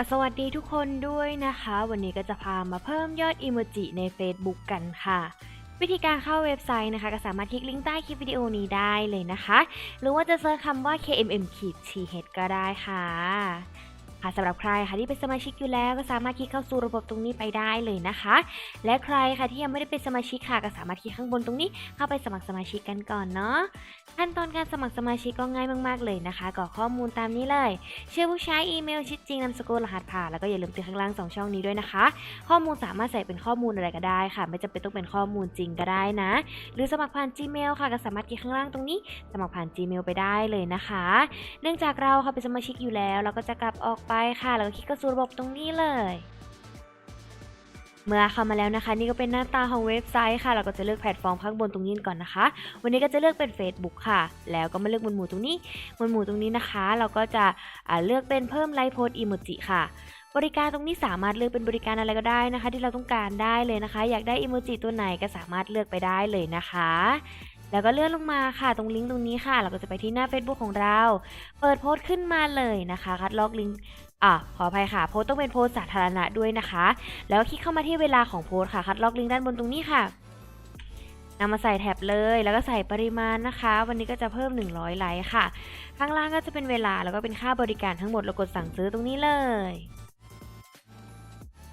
ก็สวัสดีทุกคนด้วยนะคะ วันนี้ก็จะพามาเพิ่มยอดอิโมจิใน Facebook กันค่ะ วิธีการเข้าเว็บไซต์นะคะก็สามารถคลิกลิงก์ใต้คลิปวิดีโอนี้ได้เลยนะคะ หรือว่าจะเซิร์ชคำว่า KMM ขีด h ก็ได้ค่ะ ค่ะสำหรับใครค่ะที่เป็นสมาชิกอยู่แล้วก็สามารถคลิกเข้าสู่ระบบตรงนี้ไปได้เลยนะคะ และใครค่ะที่ยังไม่ได้เป็นสมาชิกค่ะก็สามารถคลิกข้างบนตรงนี้เข้าไปสมัครสมาชิกกันก่อนเนาะขั้นตอนการสมัครสมาชิกก็ง่ายมากๆเลยนะคะกรอกข้อมูลตามนี้เลย ชื่อผู้ใช้อีเมลชื่อจริงนามสกุลรหัสผ่านแล้วก็อย่าลืมติดข้างล่างสองช่องนี้ด้วยนะคะ ข้อมูลสามารถใส่เป็นข้อมูลอะไรก็ได้ค่ะ ไม่จำเป็นต้องเป็นข้อมูลจริงก็ได้นะ หรือสมัครผ่าน Gmail ค่ะก็สามารถคลิกข้างล่างตรงนี้ สมัครผ่าน Gmail ไปได้เลยนะคะ เนื่องจากเราค่ะเป็นสมาชิกอยู่แล้ว เราก็จะกลับออกไปค่ะ แล้วก็คลิกเข้าสู่ระบบตรงนี้เลย เมื่อเข้ามาแล้วนะคะ นี่ก็เป็นหน้าตาของเว็บไซต์ค่ะ เราก็จะเลือกแพลตฟอร์มข้างบนตรงนี้ก่อนนะคะ วันนี้ก็จะเลือกเป็น Facebook ค่ะ แล้วก็มาเลือกหมวดหมู่ตรงนี้ หมวดหมู่ตรงนี้นะคะ เราก็จะเลือกเป็นเพิ่มไลฟ์โพสอีโมจิค่ะบริการตรงนี้สามารถเลือกเป็นบริการอะไรก็ได้นะคะ ที่เราต้องการได้เลยนะคะ อยากได้อีโมจิตัวไหนก็สามารถเลือกไปได้เลยนะคะ แล้วก็เลื่อนลงมาค่ะตรงลิงก์ตรงนี้ค่ะ เราก็จะไปที่หน้า Facebook ของเรา เปิดโพสต์ขึ้นมาเลยนะคะ คัดลอกลิงก์ อะขออภัยค่ะ โพสต้องเป็นโพสสาธารณะด้วยนะคะ แล้วคลิกเข้ามาที่เวลาของโพสค่ะ คัดลอกลิงก์ด้านบนตรงนี้ค่ะนำมาใส่แท็บเลย แล้วก็ใส่ปริมาณนะคะ วันนี้ก็จะเพิ่ม 100 ไลค์ค่ะ ข้างล่างก็จะเป็นเวลาแล้วก็เป็นค่าบริการทั้งหมดเรากดสั่งซื้อตรงนี้เลย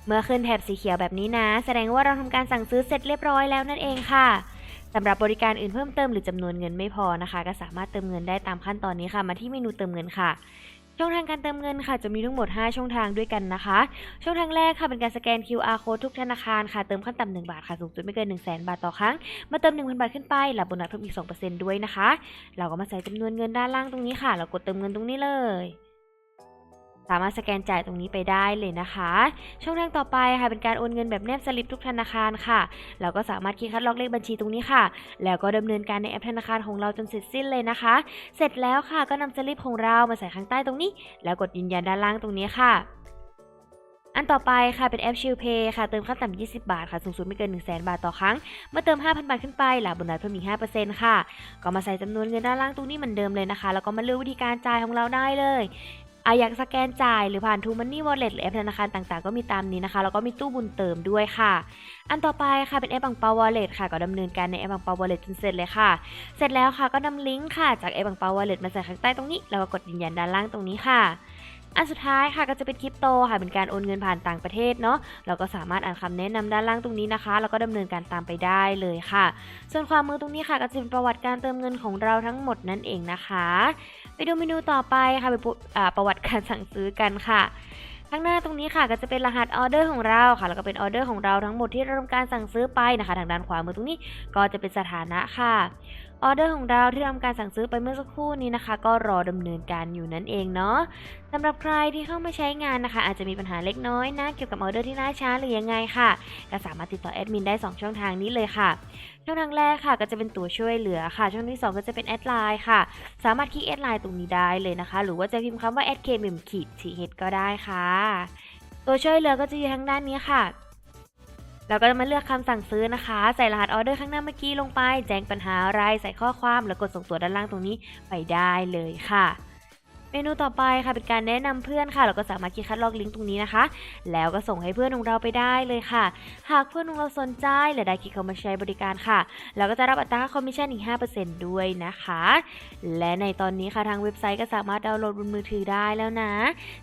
เมื่อขึ้นแถบสีเขียวแบบนี้นะ แสดงว่าเราทำการสั่งซื้อเสร็จเรียบร้อยแล้วนั่นเองค่ะสำหรับบริการอื่นเพิ่มเติมหรือจำนวนเงินไม่พอนะคะ ก็สามารถเติมเงินได้ตามขั้นตอนนี้ค่ะ มาที่เมนูเติมเงินค่ะ ช่องทางการเติมเงินค่ะจะมีทั้งหมด 5 ช่องทางด้วยกันนะคะ ช่องทางแรกค่ะเป็นการสแกน QR code ทุกธนาคารค่ะเติมขั้นต่ำ1บาทค่ะสูงสุดไม่เกิน 1 0 0 0 0 0บาทต่อครั้งมาเติม 1,000 บาทขึ้นไปหลับโบนัสเพิ่มอีก 2%ด้วยนะคะ เราก็มาใส่จำนวนเงินด้านล่างตรงนี้ค่ะ เรากดเติมเงินตรงนี้เลย สามารถสแกนจ่ายตรงนี้ไปได้เลยนะคะ ช่องทางต่อไปค่ะเป็นการโอนเงินแบบแนบสลิปทุกธนาคารค่ะ เราก็สามารถคลิกคัดลอกเลขบัญชีตรงนี้ค่ะ แล้วก็ดำเนินการในแอปธนาคารของเราจนเสร็จสิ้นเลยนะคะ เสร็จแล้วค่ะก็นำสลิปของเรามาใส่ข้างใต้ตรงนี้ แล้วกดยืนยันด้านล่างตรงนี้ค่ะอันต่อไปค่ะเป็นแอปชิลเพย์ค่ะเติมขั้นต่ำ 20 บาทค่ะสูงสุดไม่เกิน 1 0 0 0 0แบาทต่อครั้ง เมื่อเติม 5,000 บาทขึ้นไปหลับโบนัสเพิ่มอีก 5%ค่ะ ก็มาใส่จำนวนเงินด้านล่างตรงนี้เหมือนเดิมเลยนะคะ แล้วก็มาเลือกวิธีการจ่ายของเราได้เลย อาอยากสแกนจ่ายหรือผ่านทูมันนี่วอลเล็ตหรือแอปธนาคารต่างๆ ก็มีตามนี้นะคะ แล้วก็มีตู้บุญเติมด้วยค่ะ อันต่อไปค่ะเป็นแอปบังเปาวอลเล็ตค่ะก็ดำเนินการในแอปบังเปาวอลเล็ตจนเสร็จเลยค่ะ เสร็จแล้วค่ะก็นำลิงก์ค่ะจากแอปบังเปาวอลเล็ตมาใส่ข้างใต้ตรงนี้ แล้วก็กดยืนยันด้านล่างตรงนี้ค่ะ อันสุดท้ายค่ะก็จะเป็นคริปโตค่ะเป็นการโอนเงินผ่านต่างประเทศเนาะเราก็สามารถอ่านคำแนะนำด้านล่างตรงนี้นะคะ แล้วก็ดำเนินการตามไปได้เลยค่ะ ส่วนความมือตรงนี้ค่ะก็จะเป็นประวัติการเติมเงินของเราทั้งหมดนั่นเองนะคะ ไปดูเมนูต่อไปค่ะเป็นประอ่าประวัติการสั่งซื้อกันค่ะข้างหน้าตรงนี้ค่ะก็จะเป็นรหัสออเดอร์ของเราค่ะแล้วก็เป็นออเดอร์ของเราทั้งหมดที่เราทำการสั่งซื้อไปนะคะ ทางด้านขวามือตรงนี้ก็จะเป็นสถานะค่ะออเดอร์ของเราที่ทำการสั่งซื้อไปเมื่อสักครู่นี้นะคะ ก็รอดำเนินการอยู่นั่นเองเนาะสำหรับใครที่เข้ามาใช้งานนะคะ อาจจะมีปัญหาเล็กน้อยนะเกี่ยวกับออเดอร์ที่ล่าช้าหรือยังไงค่ะ ก็สามารถติดต่อแอดมินได้ 2 ช่องทางนี้เลยค่ะ ช่องทางแรกค่ะ ก็จะเป็นตัวช่วยเหลือค่ะ ช่องที่ 2 ก็จะเป็นแอดไลน์ค่ะ สามารถคลิกแอดไลน์ตรงนี้ได้เลยนะคะ หรือว่าจะพิมพ์คำว่า @kmm ขีด th ก็ได้ค่ะ ตัวช่วยเหลือก็จะอยู่ทางด้านนี้ค่ะ เราก็จะมาเลือกคำสั่งซื้อนะคะ ใส่รหัสออเดอร์ข้างหน้าเมื่อกี้ลงไป แจ้งปัญหาอะไร ใส่ข้อความ แล้วกดส่งตัวด้านล่างตรงนี้ไปได้เลยค่ะ เมนูต่อไปค่ะเป็นการแนะนำเพื่อนค่ะ เราก็สามารถคลิกคัดลอกลิงก์ตรงนี้นะคะ แล้วก็ส่งให้เพื่อนของเราไปได้เลยค่ะ หากเพื่อนของเราสนใจหรือได้คลิกเข้ามาใช้บริการค่ะ เราก็จะรับอัตราคอมมิชชั่นอีก 5%ด้วยนะคะ และในตอนนี้ค่ะทางเว็บไซต์ก็สามารถดาวน์โหลดบนมือถือได้แล้วนะ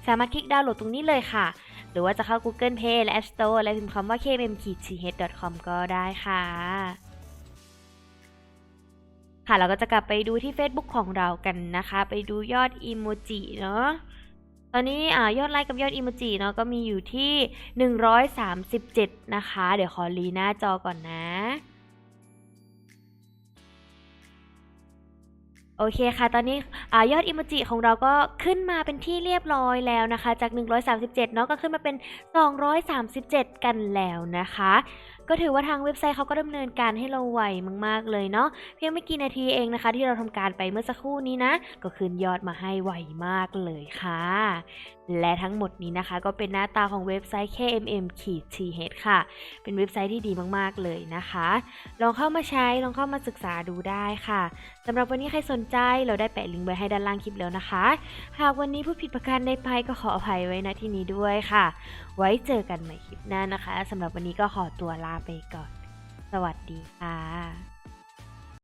สามารถคลิกดาวน์โหลดตรงนี้เลยค่ะ หรือว่าจะเข้า Google Play และ App Store และพิมพ์คำว่า kmm-th.com ก็ได้ค่ะ ค่ะเราก็จะกลับไปดูที่ Facebook ของเรากันนะคะ ไปดูยอดอีโมจิเนาะตอนนี้อ่ายอดไลค์กับยอดอีโมจิเนาะก็มีอยู่ที่ 137 นะคะ เดี๋ยวขอรีหน้าจอก่อนนะ โอเคค่ะ ตอนนี้อยอดอิโมจิของเราก็ขึ้นมาเป็นที่เรียบร้อยแล้วนะคะ จาก 137 เนาะก็ขึ้นมาเป็น 237 กันแล้วนะคะก็ถือว่าทางเว็บไซต์เขาก็ดำเนินการให้เราไวมาก ๆ เลยเนาะเพียงไม่กี่นาทีเองนะคะ ที่เราทำการไปเมื่อสักครู่นี้นะ ก็คืนยอดมาให้ไวมากเลยค่ะ และทั้งหมดนี้นะคะ ก็เป็นหน้าตาของเว็บไซต์ KMM ขีด th ค่ะ เป็นเว็บไซต์ที่ดีมากๆเลยนะคะ ลองเข้ามาใช้ลองเข้ามาศึกษาดูได้ค่ะสำหรับวันนี้ใครสนใจเราได้แปะลิงก์ไว้ให้ด้านล่างคลิปแล้วนะคะ หากวันนี้พูดผิดประการใดไปก็ขออภัยไว้ณที่นี้ด้วยค่ะ ไว้เจอกันใหม่คลิปหน้านะคะสำหรับวันนี้ก็ขอตัวลาไปก่อน สวัสดีค่ะ